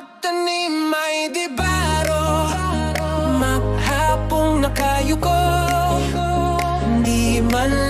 magtanim ay di baro Maghapong nakayuko. Di man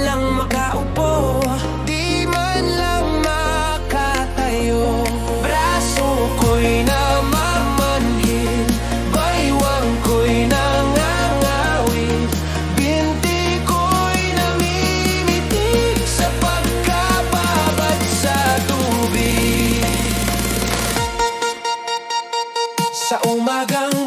sa umagang